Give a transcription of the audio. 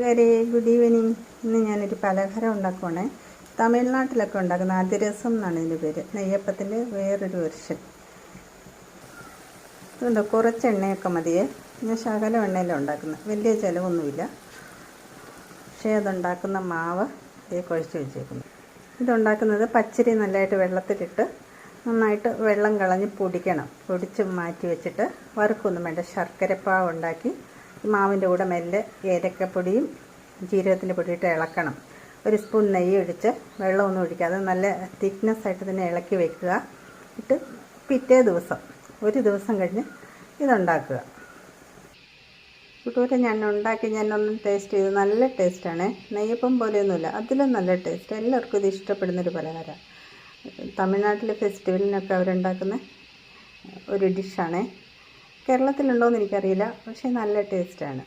കൂട്ടുകാരെ good evening ഇന്ന് ഞാനൊരു പലഹാരം ഉണ്ടാക്കുവാണേ. തമിഴ്നാട്ടിലൊക്കെ ഉണ്ടാക്കുന്ന അതിരസം എന്നാണ് ഇതിന്റെ പേര്. നെയ്യപ്പത്തിന്റെ വേറൊരു വെർഷൻ അതുകൊണ്ട് കുറച്ച് എണ്ണയൊക്കെ മതിയേ. ഞാൻ ശകലം എണ്ണയിലാണ് ഉണ്ടാക്കുന്നത് വലിയ ചിലവൊന്നുമില്ല. പക്ഷേ അതുണ്ടാക്കുന്ന മാവ് ഇതേ കുഴച്ച് വെച്ചേക്കുന്നു. ഇതുണ്ടാക്കുന്നത് പച്ചരി നല്ലതായിട്ട് വെള്ളത്തിലിട്ട് നന്നായിട്ട് വെള്ളം കളഞ്ഞ് പൊടിക്കണം. പൊടിച്ച് മാറ്റി വെച്ചിട്ട് വറുക്കൊന്നും വേണ്ട. ശർക്കരപ്പാവ് ഉണ്ടാക്കി മാവിന്റെ കൂടെ മെല്ലെ ഏലക്കപ്പൊടിയും ജീരകത്തിന്റെ പൊടിയിട്ട് ഇളക്കണം. ഒരു സ്പൂൺ നെയ്യ് ഒഴിച്ച് വെള്ളമൊന്നും ഒഴിക്കാതെ നല്ല തിക്നെസ് ആയിട്ട് തന്നെ ഇളക്കി വെക്കുക. ഇട്ട് പിറ്റേ ദിവസം ഒരു ദിവസം കഴിഞ്ഞ് ഇതുണ്ടാക്കുക. കൂട്ടുകാരെ ഞാൻ ഉണ്ടാക്കി ഞാൻ ഒന്ന് ടേസ്റ്റ് ചെയ്ത് നല്ല ടേസ്റ്റാണ് നെയ്യപ്പം പോലെയൊന്നുമില്ല അതിലും നല്ല ടേസ്റ്റ് എല്ലാവർക്കും ഇത് ഇഷ്ടപ്പെടുന്നൊരു പലഹാരമാണ് തമിഴ്നാട്ടിലെ ഫെസ്റ്റിവലിനൊക്കെ അവരുണ്ടാക്കുന്ന ഒരു ഡിഷാണ് കേരളത്തിലുണ്ടോ എന്ന് എനിക്കറിയില്ല. പക്ഷേ നല്ല ടേസ്റ്റാണ്